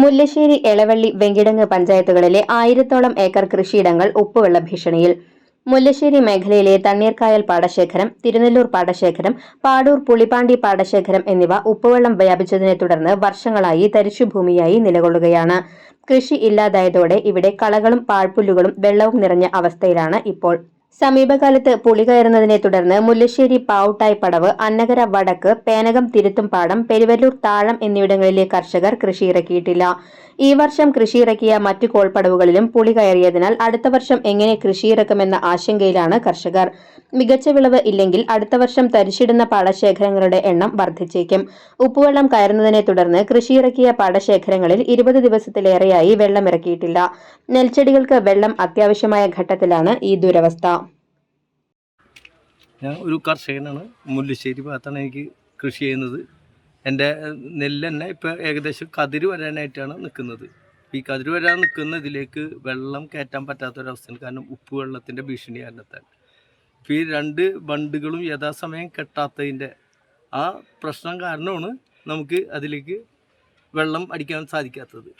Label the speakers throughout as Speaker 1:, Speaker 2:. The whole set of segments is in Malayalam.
Speaker 1: മുല്ലശ്ശേരി എളവള്ളി വെങ്കിടങ്ങ് പഞ്ചായത്തുകളിലെ ആയിരത്തോളം ഏക്കർ കൃഷിയിടങ്ങൾ ഉപ്പുവെള്ള ഭീഷണിയിൽ. മുല്ലശ്ശേരി മേഖലയിലെ തണ്ണീർക്കായൽ പാടശേഖരം തിരുനെല്ലൂർ പാടശേഖരം പാടൂർ പുളിപ്പാണ്ടി പാടശേഖരം എന്നിവ ഉപ്പുവെള്ളം വ്യാപിച്ചതിനെ തുടർന്ന് വർഷങ്ങളായി തരിശുഭൂമിയായി നിലകൊള്ളുകയാണ്. കൃഷി ഇല്ലാതായതോടെ ഇവിടെ കളകളും പാഴ്പുല്ലുകളും വെള്ളവും നിറഞ്ഞ അവസ്ഥയിലാണ് ഇപ്പോൾ സമീപകാലത്ത് പുളി കയറുന്നതിനെ തുടർന്ന് മുല്ലശ്ശേരി പാവുട്ടായി പടവ് അന്നകര വടക്ക് പേനകം തിരുത്തുംപാടം പെരുവല്ലൂർ താഴം എന്നിവിടങ്ങളിലെ കർഷകർ കൃഷി ഇറക്കിയിട്ടില്ല ഈ വർഷം കൃഷി ഇറക്കിയ മറ്റു കോൾപ്പടവുകളിലും പുളി കയറിയതിനാൽ അടുത്ത വർഷം എങ്ങനെ കൃഷി കൃഷിയിറക്കുമെന്ന ആശങ്കയിലാണ് കർഷകർ. മികച്ച വിളവ് ഇല്ലെങ്കിൽ അടുത്ത വർഷം തരിശിടുന്ന പാടശേഖരങ്ങളുടെ എണ്ണം വർദ്ധിച്ചേക്കും. ഉപ്പുവെള്ളം കയറുന്നതിനെ തുടർന്ന് കൃഷി ഇറക്കിയ പാടശേഖരങ്ങളിൽ ഇരുപത് ദിവസത്തിലേറെയായി വെള്ളം ഇറക്കിയിട്ടില്ല നെൽച്ചെടികൾക്ക് വെള്ളം അത്യാവശ്യമായ ഘട്ടത്തിലാണ് ഈ ദുരവസ്ഥ.
Speaker 2: ഞാൻ ഒരു കർഷകനാണ്. മുല്ലശ്ശേരി ഭാഗത്താണ് എനിക്ക് കൃഷി ചെയ്യുന്നത്. എന്റെ നെല്ല് തന്നെ ഇപ്പോൾ ഏകദേശം കതിര് വരാനായിട്ടാണ് നിൽക്കുന്നത്. ഈ കതിര് വരാൻ നിൽക്കുന്ന ഇതിലേക്ക് വെള്ളം കയറ്റാൻ പറ്റാത്തൊരവസ്ഥയാണ്. കാരണം ഉപ്പ് വെള്ളത്തിന്റെ ഭീഷണി കാരണത്താൽ. ഇപ്പോൾ ഈ രണ്ട് ബണ്ടുകളും യഥാസമയം കെട്ടാത്തതിന്റെ ആ പ്രശ്നം കാരണമാണ് നമുക്ക് അതിലേക്ക് വെള്ളം അടിക്കാൻ സാധിക്കാത്തത്.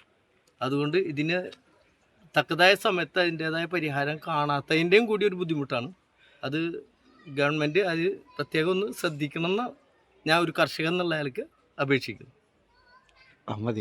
Speaker 2: അതുകൊണ്ട് ഇതിന് തക്കതായ സമയത്ത് അതിന്റേതായ പരിഹാരം കാണാത്തതിന്റെയും കൂടി ഒരു ബുദ്ധിമുട്ടാണ്. അത് ഗവൺമെന്റ് അത് പ്രത്യേകം ഒന്ന് ശ്രദ്ധിക്കണമെന്ന് ഞാൻ ഒരു കർഷകൻ എന്നുള്ള അയാൾക്ക് അപേക്ഷിക്കുന്നു.
Speaker 3: മതി.